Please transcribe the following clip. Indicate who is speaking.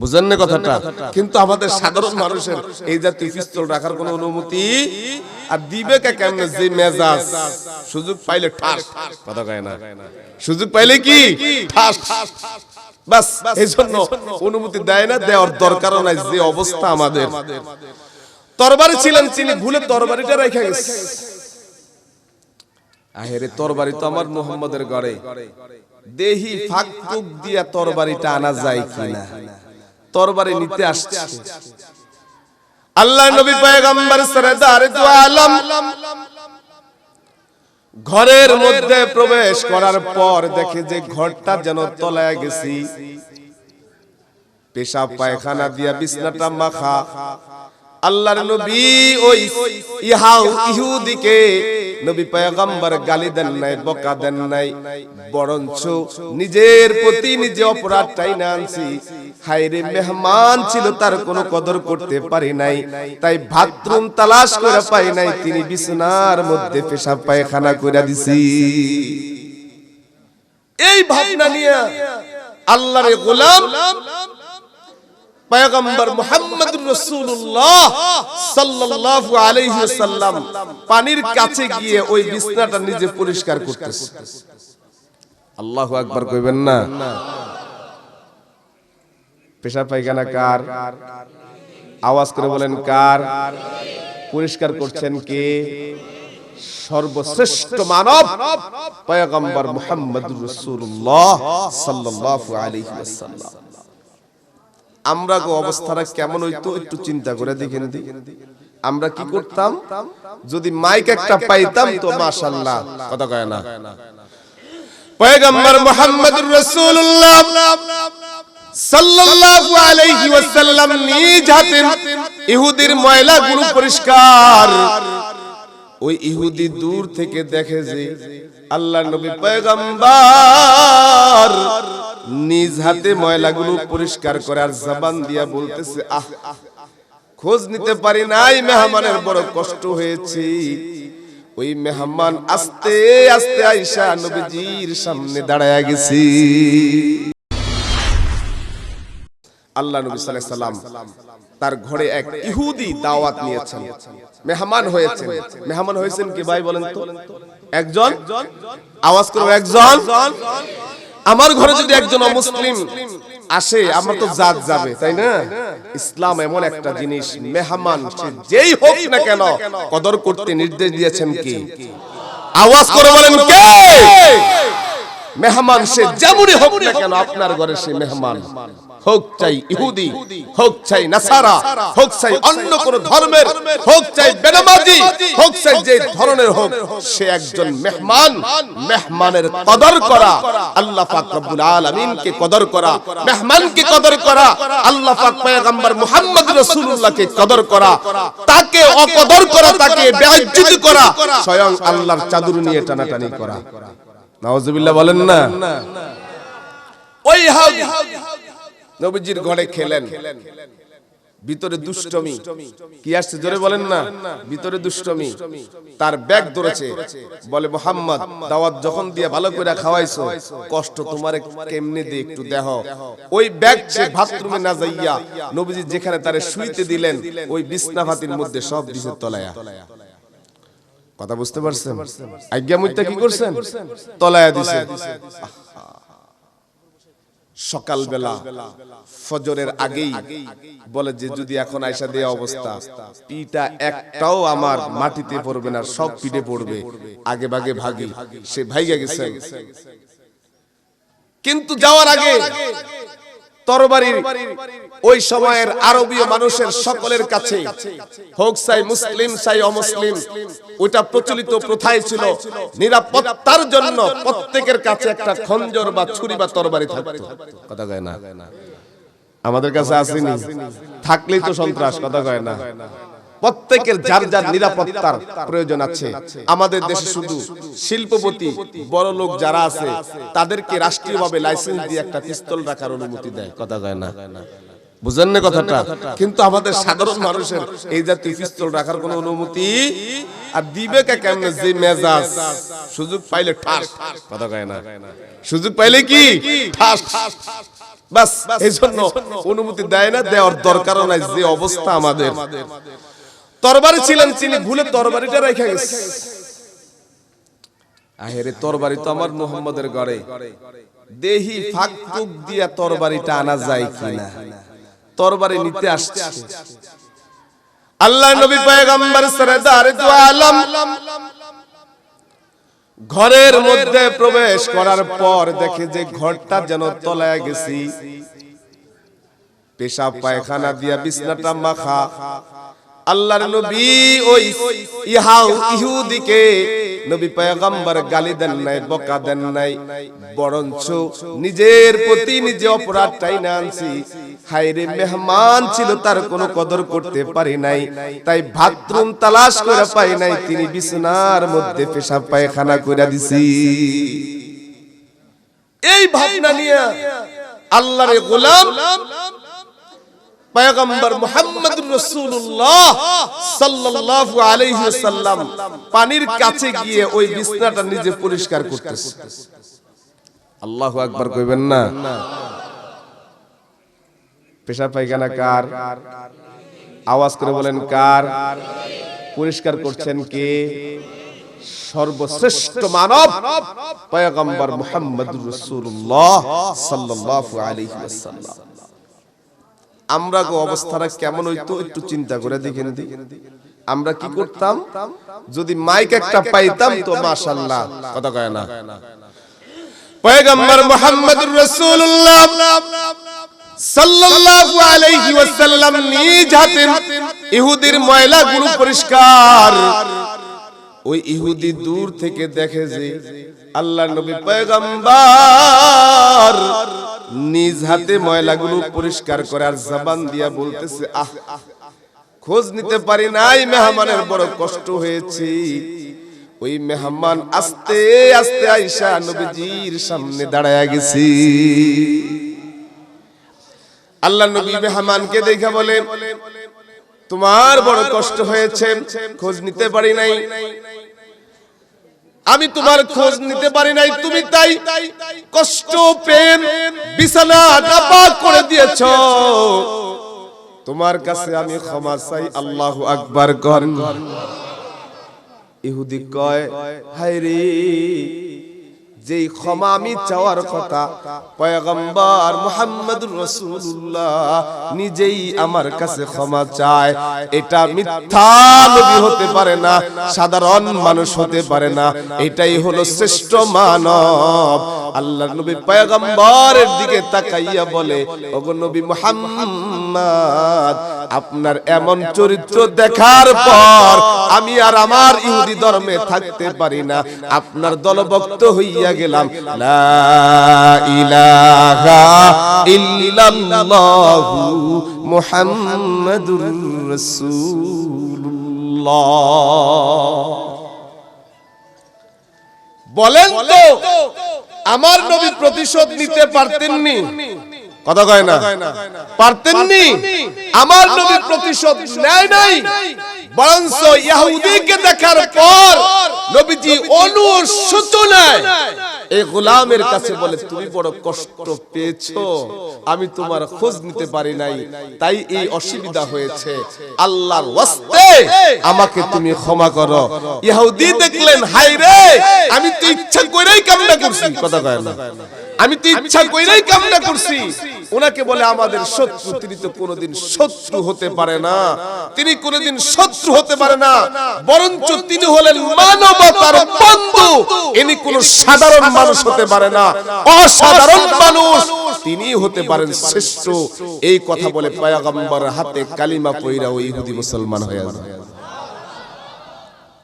Speaker 1: বুঝেন না কথাটা? কিন্তু আমাদের সাধারণ মানুষের এই জাতীয় পিস্তল রাখার কোনো অনুমতি আর দিবে কে কেমনে? যে মেজাজ। সুযোগ পাইলে ঠাস। কথা কয় না। সুযোগ পাইলে কি? ঠাস। বাস এই জন্য অনুমতি দেয় না দেওয়ার দরকারও নাই যে অবস্থা আমাদের। তরবারি ছিলেন তিনি ভুলে তরবারিটা রেখে গেছে। আহেরে তরবারি তো আমার মোহাম্মদের ঘরে। দেহি ফাঁক ফুক দিয়া তরবারিটা আনা যায় কিনা? তরবারি নিতে আসছে। আল্লাহ নবী পয়গম্বর সরদার দু আলম ঘরের মধ্যে প্রবেশ করার পর দেখে যে ঘরটা যেন তলায় গেছি। পেশাব পায়খানা দিয়া বিছনাটা মাখা। আল্লাহর নবী ওই ইহাউ ইহুদিকে নবী পয়গম্বর গালি দেন নাই বকা দেন নাই। বরঞ্চ নিজের প্রতি নিজে অপরাধটাই না আনছি হায়রে মেহমান ছিল তার কোনো কদর করতে পারি নাই, তাই বাথরুম তালাশ করে পাই নাই, তিনি বিছানার মধ্যে পেশাব পায়খানা করে দিছি। এই ভাবনা নিয়ে আল্লাহর গোলাম পয়গম্বর মুহাম্মদুর রাসূলুল্লাহ সাল্লাল্লাহু আলাইহি ওয়াসাল্লাম পানির কাছে গিয়ে ওই বিছনাটা নিজে পরিষ্কার করতেছে। আল্লাহু আকবার কইবেন না? পেশাব পায়খানা কার? আওয়াজ করে বলেন, কার? পরিষ্কার করছেন কে? সর্বশ্রেষ্ঠ মানব পয়গম্বর মুহাম্মদুর রাসূলুল্লাহ সাল্লাল্লাহু আলাইহি ওয়াসাল্লাম। আমরা গো অবস্থাটা কেমন হইতো একটু চিন্তা করে দেখেন দি। আমরা কি করতাম? যদি মাইক একটা পাইতাম তো মাশাআল্লাহ, কথা কয় না। পয়গম্বর মুহাম্মদুর রাসূলুল্লাহ সাল্লাল্লাহু আলাইহি ওয়াসাল্লাম নিজ হাতে ইহুদির ময়লাগুলো পরিষ্কার। ওই ইহুদি দূর থেকে দেখে যে আল্লাহ নবী পয়গম্বর নিজ হাতে ময়লাগুলো পরিষ্কার করে আর জবান দিয়া বলতেছে, আহ, খোঁজ নিতে পারি নাই, মেহমানের বড় কষ্ট হয়েছে। ওই মেহমান আস্তে আস্তে আইসা নবীজির সামনে দাঁড়ায় গেছি। আল্লাহ নবী আলাইহি সাল্লাম তার ঘরে এক ইহুদি দাওয়াত নিয়েছেন। মেহমান হয়েছেন। মেহমান হয়েছেন কি ভাই বলেন তো? একজন? আওয়াজ করো, একজন? আমার ঘরে যদি একজন অমুসলিম আসে, আমার তো জাত যাবে, তাই না? ইসলাম এমন একটা জিনিস, মেহমান যেই হোক না কেন, কদর করতে নির্দেশ দিয়েছেন কি? আওয়াজ করে বলেন কে? মেহমান সে যেমনই হোক না কেন, আপনার ঘরে সে মেহমান। হোক চাই ইহুদি হোক চাই নাসারা হোক চাই অন্য কোন ধর্মের হোক চাই বেনামাজি হোক চাই যে ধরনের হোক সে একজন মেহমান মেহমানের কদর করা। আল্লাহ পাক রব্বুল আলামিন কে কদর করা। মেহমান কে কদর করা। আল্লাহ পাক পয়গম্বর মুহাম্মদ রাসূলুল্লাহ কে কদর করা। তাকে অকদর করা তাকে বেইজ্জতি করা। স্বয়ং আল্লাহর চাদর নিয়ে টানাটানি করা। নাউজুবিল্লাহ বলেন না। ওই হাউ নবীজির ঘরে খেলেন। ভিতরে দুষ্টমি। কি আসছে? জোরে বলেন না। ভিতরে দুষ্টমি। তার ব্যাগ ধরেছে। বলে মোহাম্মদ দাওয়াত যখন দিয়ে ভালো করে খাওয়াইছো কষ্ট তোমার কেমনে দিয়ে একটু দেহ ওই ব্যাগ সে বাথরুমে না যাইয়া নবীজি যেখানে তারে শুইতে দিলেন ওই বিছনা ফাতির মধ্যে সব দিছে তলায়া। কথা বুঝতে পারছেন? আজ্ঞা মুইতা কি করছেন? তলায়া দিছে। সকালবেলা, ফজরের আগেই বলে যে, যদি এখন আয়সা দেয়া অবস্থা পিটা একটাও আমার মাটিতে পড়বে না সব পিঠে পড়বে, আগে ভাগে ভাগে। সে ভাইগা গেছে। কিন্তু যাওয়ার আগে তরবারির ওই সময়ের আরবীয় মানুষের সকলের কাছে, হোক চাই মুসলিম, চাই অমুসলিম ওটা প্রচলিত প্রথায় ছিল, নিরাপত্তার জন্য প্রত্যেকের কাছে একটা খঞ্জর বা ছুরি বা তরবারি থাকতো। কথা কয় না? আমাদের কাছে আসেনি। থাকলেই তো সন্ত্রাস, কথা কয় না? প্রত্যেকের যার যার নিরাপত্তার প্রয়োজন আছে। আমাদের দেশে শুধু শিল্পপতি বড় লোক যারা আছে তাদেরকে রাষ্ট্রীয়ভাবে লাইসেন্স দিয়ে একটা পিস্তল রাখার অনুমতি দেয়। কথা কয় না? বুঝেন না। কথাটা? কিন্তু আমাদের সাধারণ মানুষের এই জাতীয় পিস্তল রাখার কোনো অনুমতি আর দিবে কে কেমনে যে মেজাজ? সুযোগ পাইলে ঠাস। কথা কয় না? সুযোগ পাইলে কি? ঠাস। বাস এই জন্য অনুমতি দেয় না দেওয়ার দরকারও নাই যে অবস্থা আমাদের। তরবারি ছিলেন তিনি ভুলে তরবারিটা রেখে গেছে। আহেরে তরবারি তো আমার মুহাম্মদের ঘরে। দেহি ফাঁক ফুক দিয়া তরবারিটা আনা যায় কিনা? তরবারি নিতে আসছে। আল্লাহ নবী পয়গম্বর সরদার দু আলম ঘরের মধ্যে প্রবেশ করার পর দেখে যে ঘরটা যেন তলায় গেছি। পেশাব পায়খানা দিয়া বিছনাটা মাখা। আল্লাহর নবী ওই ইহাউ ইহুদিকে নবী পয়গম্বর গালি দেন নাই বকা দেন নাই বরঞ্চ নিজের প্রতি নিজে অপরাধটাই না আনছি। হায়রে মেহমান ছিল তার কোনো কদর করতে পারি নাই। তাই বাথরুম তালাশ করে পাই নাই তিনি বিছনার মধ্যে পেশাব পায়খানা করে দিছি। এই ভাবনা নিয়ে আল্লাহর গোলাম পয়গম্বর মুহাম্মদুর রাসূলুল্লাহ সাল্লাল্লাহু আলাইহি ওয়াসাল্লাম পানির কাছে গিয়ে ওই বিছনাটা নিজে পরিষ্কার করতেছে। আল্লাহু আকবার কইবেন না? পেশাব পায়খানা কার? আওয়াজ করে বলেন কার? পরিষ্কার করছেন কে? সর্বশ্রেষ্ঠ মানব পয়গম্বর মুহাম্মদুর রাসূলুল্লাহ সাল্লাল্লাহু আলাইহি ওয়াসাল্লাম। আমরা গো অবস্থাটা কেমন হইতো একটু চিন্তা করে দেখেন আমরা কি করতাম? যদি মাইক একটা পাইতাম তো মাশাআল্লাহ, কথা কয় না। পয়গম্বর মুহাম্মদুর রাসূলুল্লাহ সাল্লাল্লাহু আলাইহি ওয়াসাল্লাম নিজ হাতে ইহুদির ময়লাগুলো পরিষ্কার ওই ইহুদি দূর থেকে দেখে যে আল্লাহ নবী পয়গম্বর নিজ হাতে ময়লাগুলো পরিষ্কার করে আর জবান দিয়া বলতেছে, আহ খোঁজ নিতে পারি নাই, মেহমানের বড় কষ্ট হয়েছে। ওই মেহমান আস্তে আস্তে আইসা নবীজির সামনে দাঁড়ায় গেছি। আল্লাহ নবী মেহমানকে দেখা বলে তোমার বড় কষ্ট হয়েছে খোঁজ নিতে পারি নাই। আমি তোমার খোঁজ নিতে পারি নাই তুমি তাই কষ্ট প্রেম বিছানা নাপাক করে দিয়েছ। তোমার কাছে আমি ক্ষমা চাই আল্লাহ আকবার কর। ইহুদি কয় হায় রে যেই ক্ষমা আমি চাওয়ার কথা, পয়গম্বর মুহাম্মদুর রসুল্লাহ নিজেই আমার কাছে ক্ষমা চায়। এটা মিথ্যা নবী হতে পারে না, সাধারণ মানুষ হতে পারে না, এটাই হলো শ্রেষ্ঠ মানব। আল্লাহর নবী পয়গম্বরের দিকে তাকাইয়া বলে, ওগো নবী মুহাম্মদ আপনার এমন চরিত্র দেখার পর আমি আর আমার ইহুদি ধর্মে থাকতে পারি না। আপনার দলভক্ত হইয়া গেলাম। লা বলেন তো, আমার নবী প্রতিশোধ নিতে পারতেননি? কথা কয় না? পারতেননি? আমার নবী প্রতিশোধ নেয় নাই। বরঞ্চ ইহুদিকে দেখার পর নবীজি অনুশোচনায় এই গোলামের কাছে বলে তুমি বড় কষ্ট পেয়েছ। আমি তোমার খোঁজ নিতে পারি নাই। তাই এই অসুবিধা হয়েছে। আল্লাহর ওয়াস্তে আমাকে তুমি ক্ষমা করো। ইহুদি দেখলেন হাই রে আমি তো ইচ্ছা করেই কামনা করছি। কথা কয় না। আমি তো ইচ্ছা করেই কামনা করছি। ওনাকে বলে আমাদের শত্রু তিনি তো কোনোদিন শত্রু হতে পারে না। তিনি কোনোদিন শত্রু হতে পারে না। বরঞ্চ তিনি হলেন মানবতার বন্ধু। ইনি কোন সাধারণ মানুষ হতে পারে না। অসাধারণ মানুষ। তিনি হতে পারেন শ্রেষ্ঠ। এই কথা বলে পয়গম্বর হাতে কালিমা পয়রা ওই ইহুদি মুসলমান হয়ে যায়